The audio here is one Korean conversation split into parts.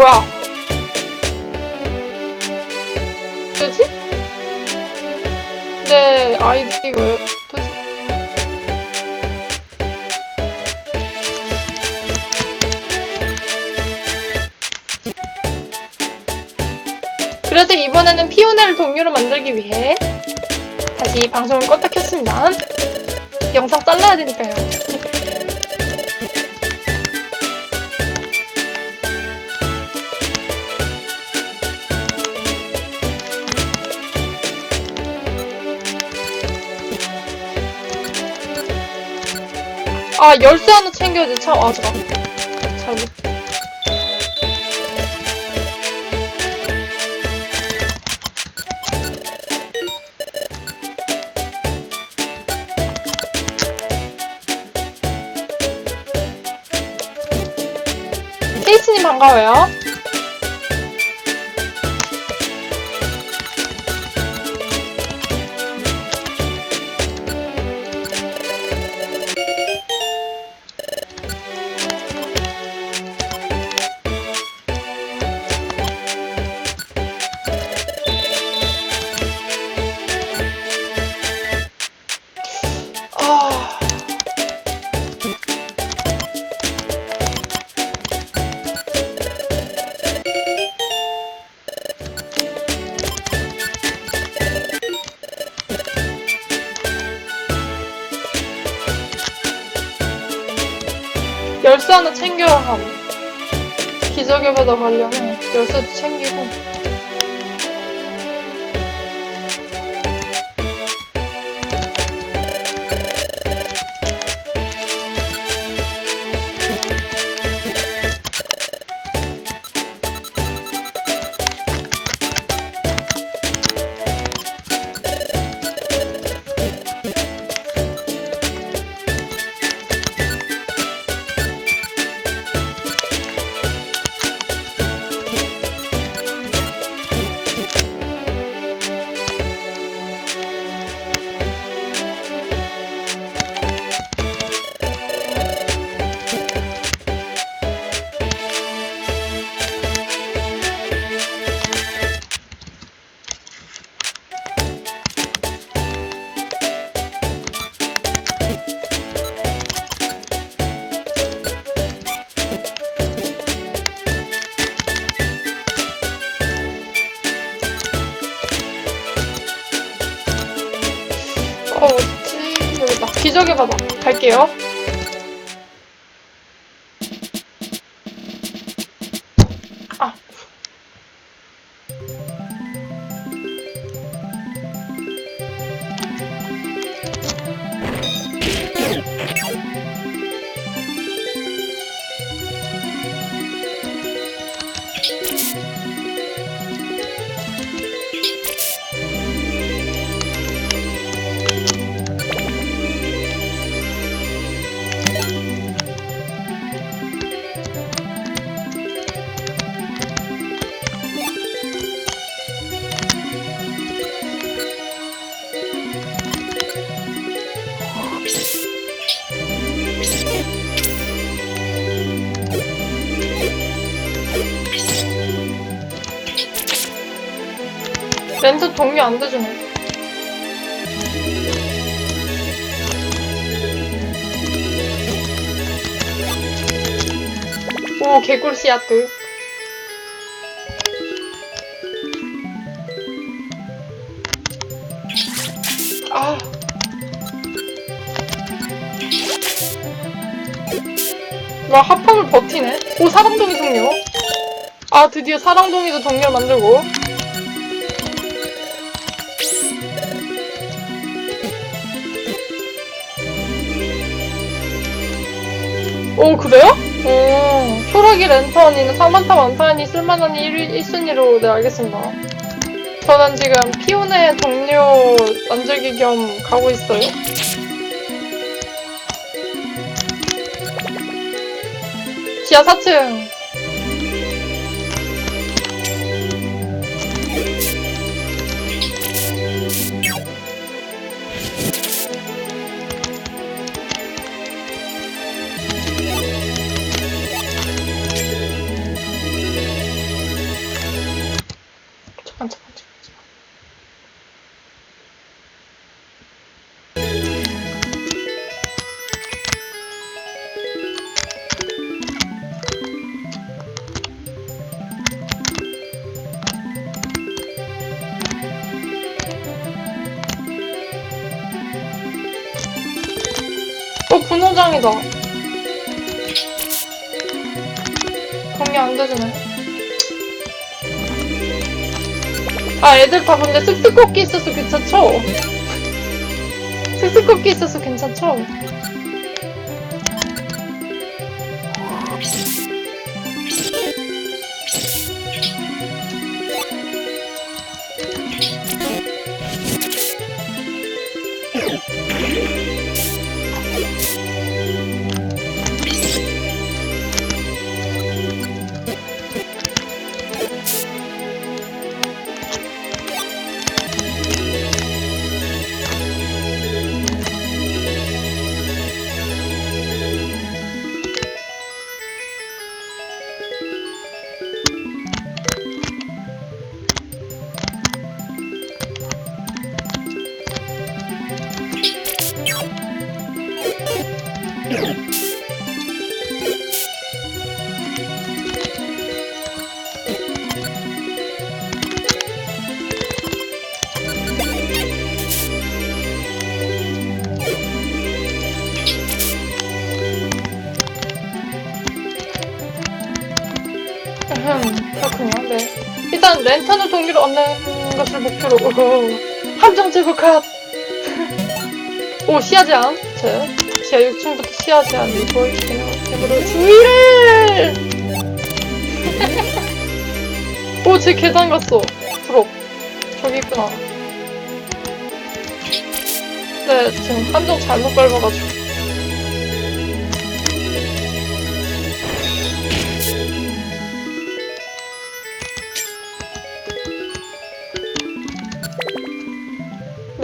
뭐야? 뭐지? 내 아이디가 뭐지? 그래도 이번에는 피오네를 동료로 만들기 위해 다시 방송을 껐다 켰습니다. 영상 잘라야 되니까요. 아 열쇠 하나 챙겨야지. 참 아 잠깐 잘 못. 케이스님 반가워요 챙겨야 함. 기적의 바다 가려면 열쇠도 챙기고. 안 되주네. 오, 개꿀 씨앗들. 아. 와, 합함을 버티네. 오, 사랑둥이 동료. 아, 드디어 사랑둥이도 동료 만들고. 오 그래요? 오. 초록이 랜턴이는 사만타 완탄이 쓸만한 1, 1순위로 네. 알겠습니다. 저는 지금 피오네 동료 만들기 겸 가고 있어요. 지하 4층 애들 다 근데 쓱쓱꺾기 있어서 괜찮죠? 쓱쓱꺾기 있어서 괜찮죠? 일단 랜턴을 동기로 얻는 것을 목표로 오호. 함정 제거 컷! 오, 시야 제한. 제 지하 6층부터 시야 제한이 보이시네요. 대부로 주의를! 오, 제 계단 갔어. 부럽. 저기 있구나. 네, 지금 함정 잘못 밟아가지고.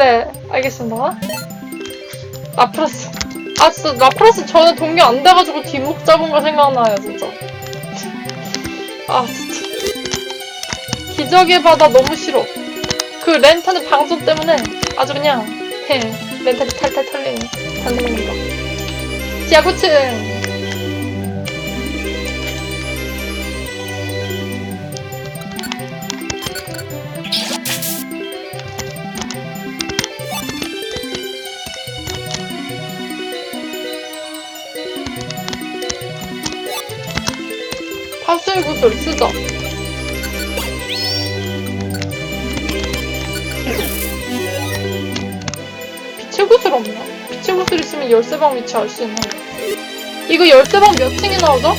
네, 알겠습니다. 라프라스. 아, 진짜, 라프라스 전에 동료 안 돼가지고 뒷목 잡은 거 생각나요, 진짜. 아, 진짜. 기적의 바다 너무 싫어. 그 렌탄의 방송 때문에 아주 그냥, 해. 렌탄이 탈탈 털리는 단능입니다. 지하고층! 구슬 쓰자. 빛의 구슬 없나? 빛의 구슬 있으면 열쇠방 위치 알 수 있나? 이거 열쇠방 몇 층에 나오죠?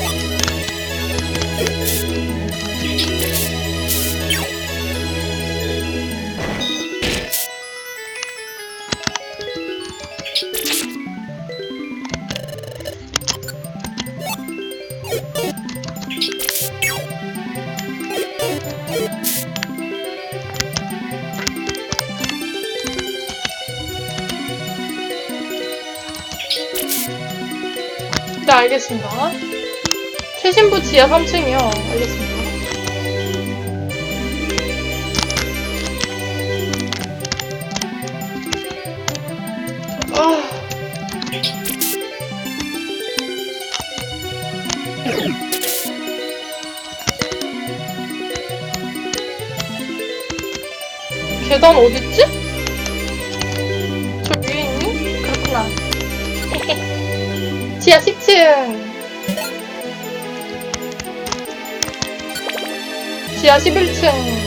알겠습니다. 최신부 지하 3층이요. 알겠습니다. 아. 계단 어딨지? 저 위에 있니? 그렇구나. 지하 10층. 지하 11층.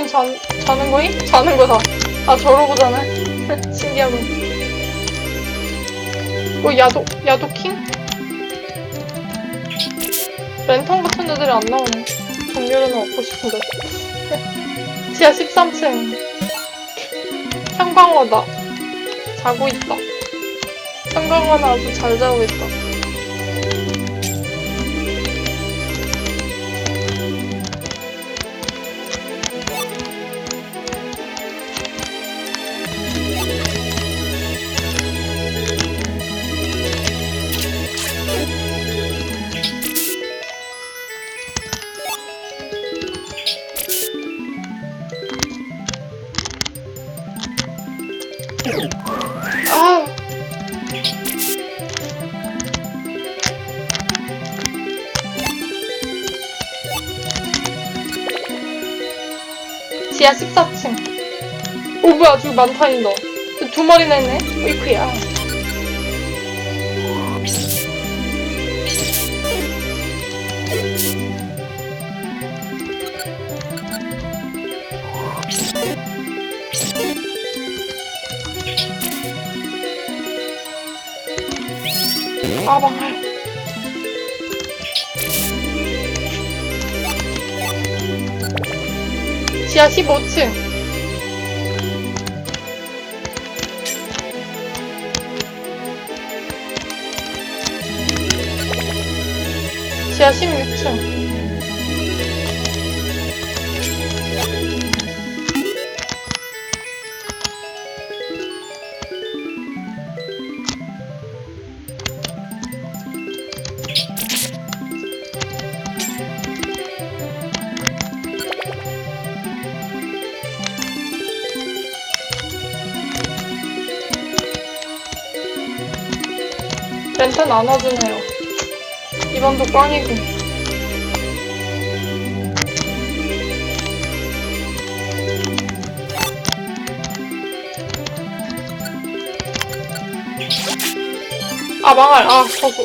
로 만타임 자, 자는 거임? 자는 거다. 아, 저러고 자네. 신기하군. 어, 야도, 야도킹? 랜턴 같은 애들이 안 나오네. 종류는 얻고 싶은데. 지하 13층. 형광화다. 자고 있다. 형광화는 아주 잘 자고 있다. 지하 14층. 오, 뭐야, 저기 만타인다. 두 마리나 있네? 어이쿠야. 아, 망할. 지하 15층. 지하 16층. 안 와주네요. 이번도 꽝이고. 아 망할 아 저거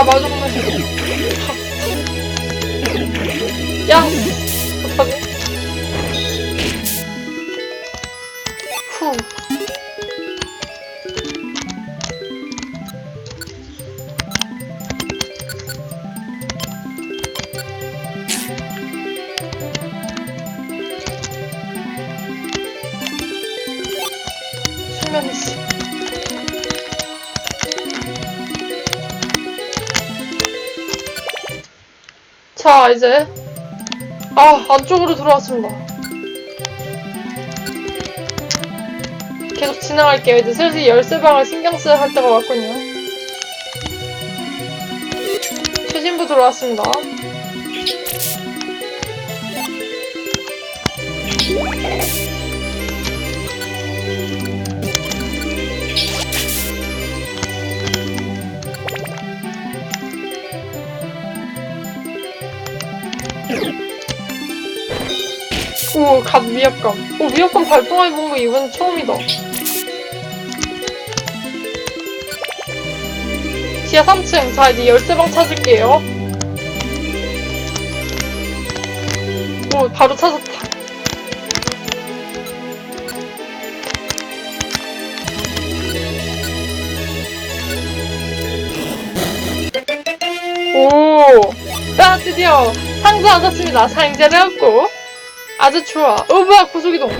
아 맞았 자, 이제. 아, 안쪽으로 들어왔습니다. 계속 진행할게요. 이제 슬슬 열쇠방을 신경 써야 할 때가 왔군요. 최신부 들어왔습니다. 오, 갓 위압감. 오, 위압감 발동해본 거 이번 처음이다. 지하 3층. 자, 이제 열쇠방 찾을게요. 오, 바로 찾았다. 오, 아, 드디어 상자 얻었습니다. 상자를 얻고. 아주 좋아. 어, 뭐야, 고속이동.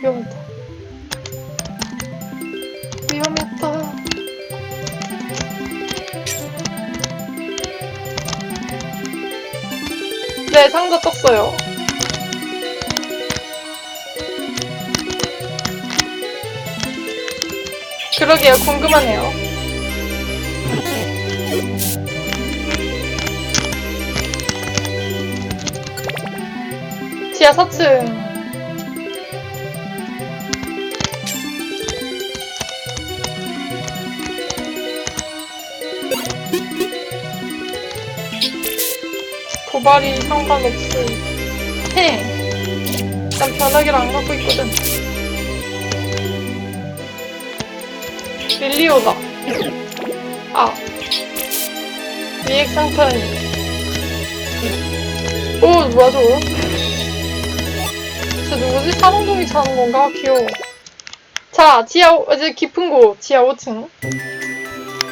위험했다. 위험했다. 네, 상자 떴어요. 그러게요, 궁금하네요. 지하 4층. 도발이 상관없음. 해. 난 변하기를 안 갖고 있거든. 릴리오다. 아. 리액 상태는. 오, 뭐야, 저거? 저 누구지? 사롱둥이 자는 건가? 귀여워. 자, 지하, 오- 이제 깊은 곳, 지하 5층.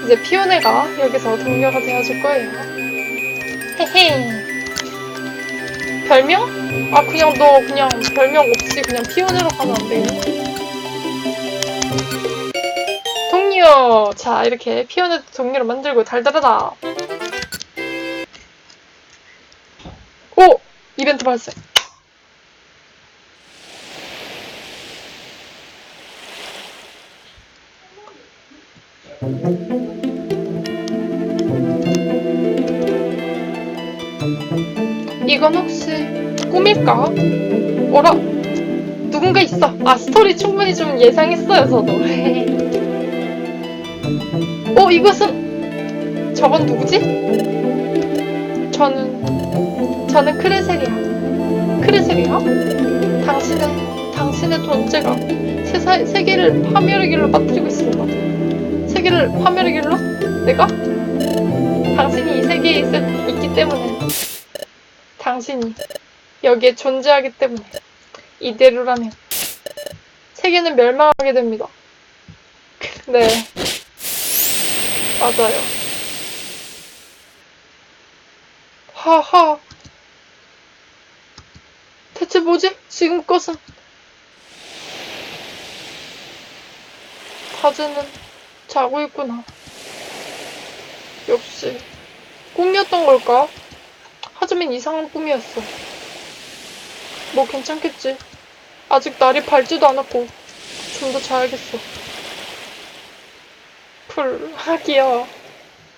이제 피오네가 여기서 동료가 되어줄 거예요. 헤헤. 별명? 아, 그냥 너 그냥 별명 없이 그냥 피오네로 가면 안 되겠니? 동료! 자, 이렇게 피오네 동료를 만들고 달달하다. 오! 이벤트 발생. 이건 혹시 꿈일까? 어라? 누군가 있어. 아, 스토리 충분히 좀 예상했어요, 저도. 어, 이것은 저건 누구지? 저는 저는 크레셀이야. 크레셀이야? 당신은 당신의 존재가 세사, 세계를 파멸의 길로 빠뜨리고 있습니다. 세계를 파멸의 길로? 내가? 당신이 이 세계에 있, 있기 때문에 당신이 여기에 존재하기 때문에 이대로라면 세계는 멸망하게 됩니다. 네. 맞아요. 하하. 대체 뭐지? 지금 것은? 다즈는 자고 있구나. 역시 꿈이었던 걸까? 하지만 이상한 꿈이었어. 뭐 괜찮겠지. 아직 날이 밝지도 않았고 좀 더 자야겠어. 풀, 아 귀여워.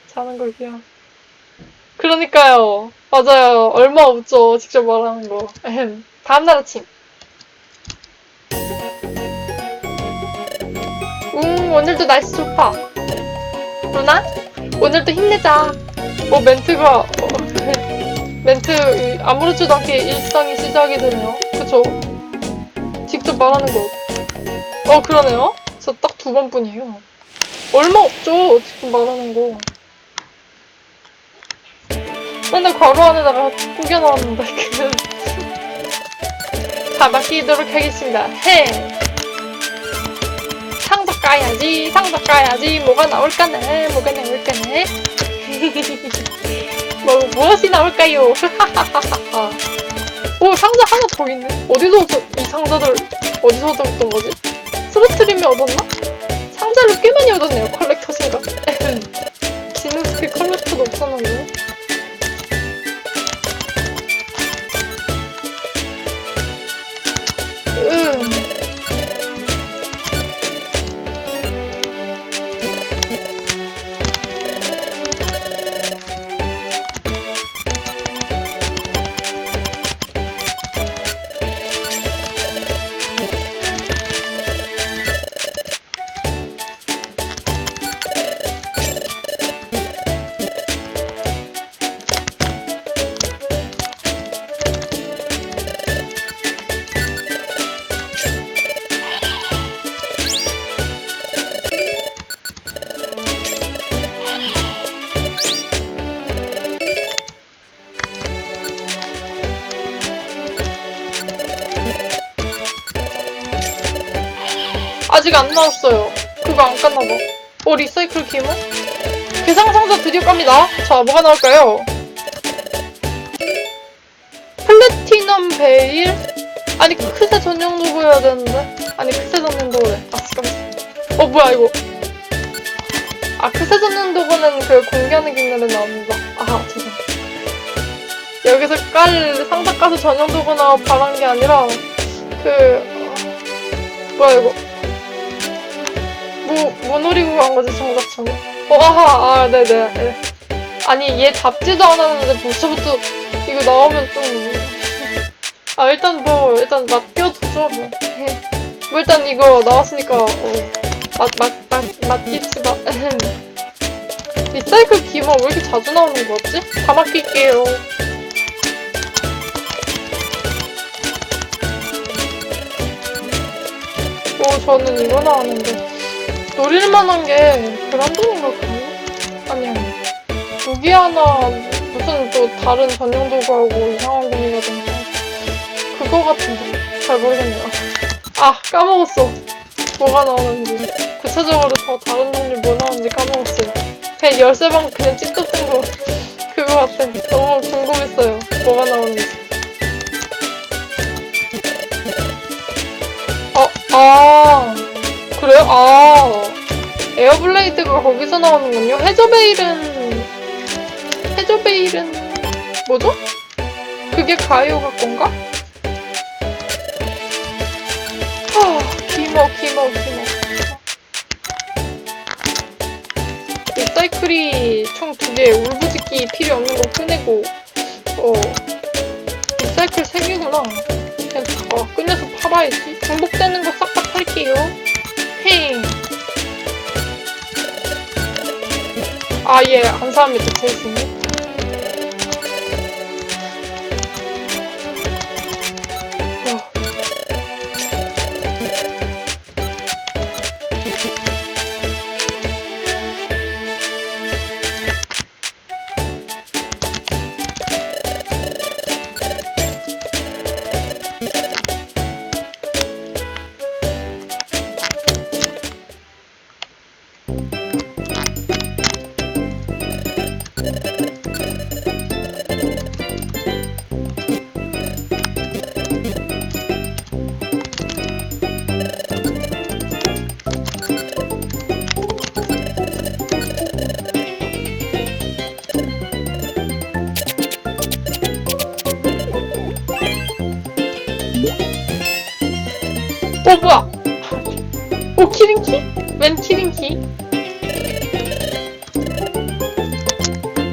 자는 걸 귀여워. 그러니까요. 맞아요. 얼마 없죠. 직접 말하는 거. 다음날 아침. 음, 오늘도 날씨 좋다. 루나? 오늘도 힘내자. 어, 멘트가, 어, 멘트, 이, 아무렇지도 않게 일상이 시작이 되네요. 그쵸? 직접 말하는 거. 어, 그러네요. 저 딱 두 번뿐이에요. 얼마 없죠. 지금 말하는 거. 맨날 괄호 안에다가 꾸겨 넣었는데 그. 다 맡기도록 하겠습니다. 해. 상자 까야지, 상자 까야지. 뭐가 나올까네, 뭐가 나올까네. 뭐 무엇이 나올까요? 오 상자 하나 더 있네. 어디서 저- 이 상자들 어디서 얻었던 거지? 스로트림이 얻었나? 상자를 꽤 많이 얻었네요. 컬렉터신가? 지능스키 컬렉터도 없었는데. 기물? 괴상상자 드디어 깝니다. 자, 뭐가 나올까요? 플래티넘 베일? 아니, 크세 전용 로고여야 되는데. 아니, 크세 전용 로고래. 아, 잠깐만. 어, 뭐야, 이거. 아, 크세 전용 로고는 그 공개하는 기능에 나옵니다. 아, 죄송. 여기서 깔 상자 가서 전용 로고나 바란 게 아니라, 그, 어, 뭐야, 이거. 뭐, 뭐 노리고 간 거지? 어, 아하, 아, 네네. 네. 아니, 얘 잡지도 않았는데 벌써부터 이거 나오면 좀. 아, 일단 뭐, 일단 맡겨두죠, 뭐. 뭐, 일단 이거 나왔으니까, 어, 맛, 맛, 맛, 맡깁시다. 리사이클 기모 왜 이렇게 자주 나오는 거지? 다 맡길게요. 오, 저는 이거 나왔는데. 노릴만한 게 그란돈인가 그래? 아니야. 무기하나 무슨 또 다른 전용 도구하고 이상한 고민이라든지 그거 같은데 잘 모르겠네요. 아 까먹었어. 뭐가 나오는지 구체적으로 더 다른 종류 뭐 나오는지 까먹었어요. 그냥 열쇠방 그냥 찝쩍된 거 그거 같아. 너무 궁금했어요. 뭐가 나오는지. 어, 아, 그래요? 아, 에어블레이드가 거기서 나오는군요. 해저베일은, 해저베일은, 뭐죠? 그게 가요가 건가? 아, 기모, 기모, 기모. 리사이클이 총 두 개, 울부짖기 필요 없는 거 꺼내고, 어, 리사이클 세 개구나. 그냥 다 꺼내서 팔아야지. 중복되는 거 싹 다 팔게요. 헤잉. 아, 예, 감사합니다. 어. 어,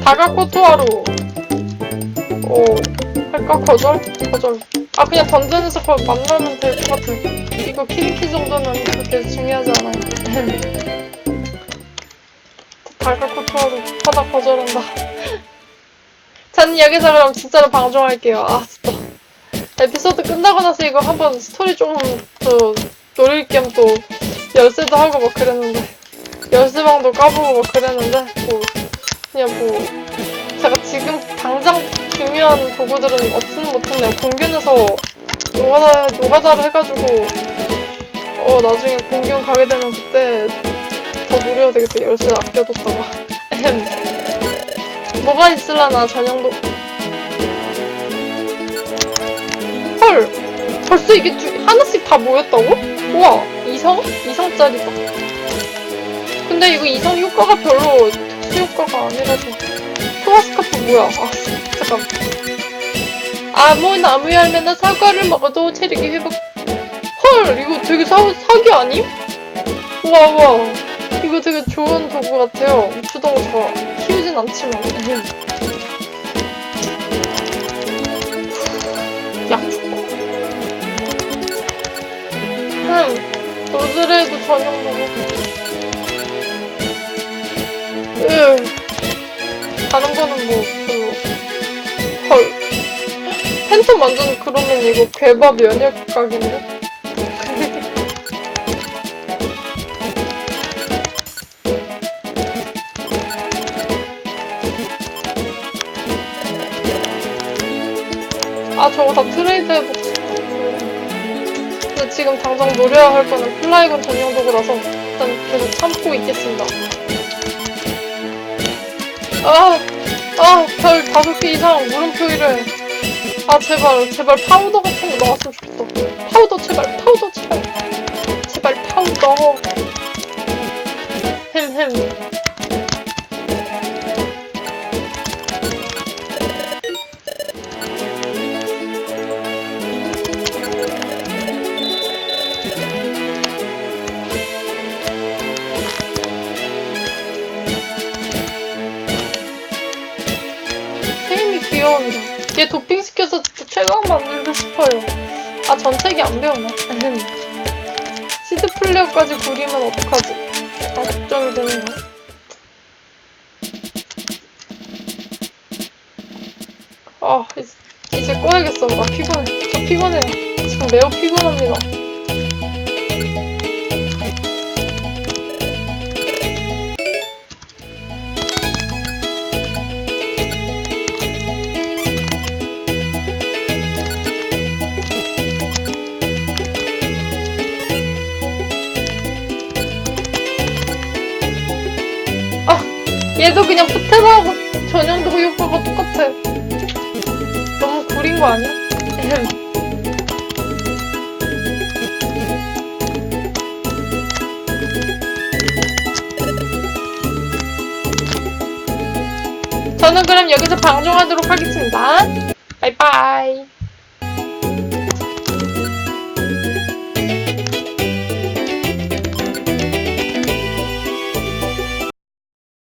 다가코토하루. 오, 할까? 거절? 거절. 아, 그냥 던전에서 그걸 만나면 될 것 같아. 이거 키링키 정도는 그렇게 중요하지 않아요. 다가코토하루. 하다 거절한다. 저는 여기서 그럼 진짜로 방종할게요. 아, 진짜. 에피소드 끝나고 나서 이거 한번 스토리 좀더 노릴 겸 또 열쇠도 하고 막 그랬는데 열쇠방도 까보고 막 그랬는데 뭐 그냥 뭐 제가 지금 당장 중요한 도구들은 없으면 못했네요 공균에서 노가다, 노가다를 해가지고 어 나중에 공균 가게 되면 그때 더 노려야 되겠다 열쇠 아껴뒀다가 뭐가 있을라나 전용도 헐! 벌써 이게 두, 하나씩 다 모였다고? 우와! 이성? 이성짜리다. 근데 이거 이성 효과가 별로 특수 효과가 아니라서. 토마스카프 뭐야? 아, 잠깐. 아무 나무 열매나 사과를 먹어도 체력이 회복. 헐! 이거 되게 사, 사기 아님? 우와. 이거 되게 좋은 도구 같아요. 주동 저 키우진 않지만. 약초. 음, 노즈레이도 전용 도구. 으, 다른 거는 뭐, 별로. 헐. 팬텀 완전 그러면 이거 괴밥 면역각인데? 아, 저거 다 트레이드 싶다. 근데 지금 당장 노려야 할 거는 플라이건 전용 도구라서 일단 계속 참고 있겠습니다. 아, 아, 별 다섯 개 이상 물음표이래. 아, 제발, 제발 파우더 같은 거 나왔으면 좋겠다. 파우더, 그냥 포테라하고 전형도 효과가 똑같아. 너무 구린 거 아니야? 저는 그럼 여기서 방종하도록 하겠습니다. 바이바이.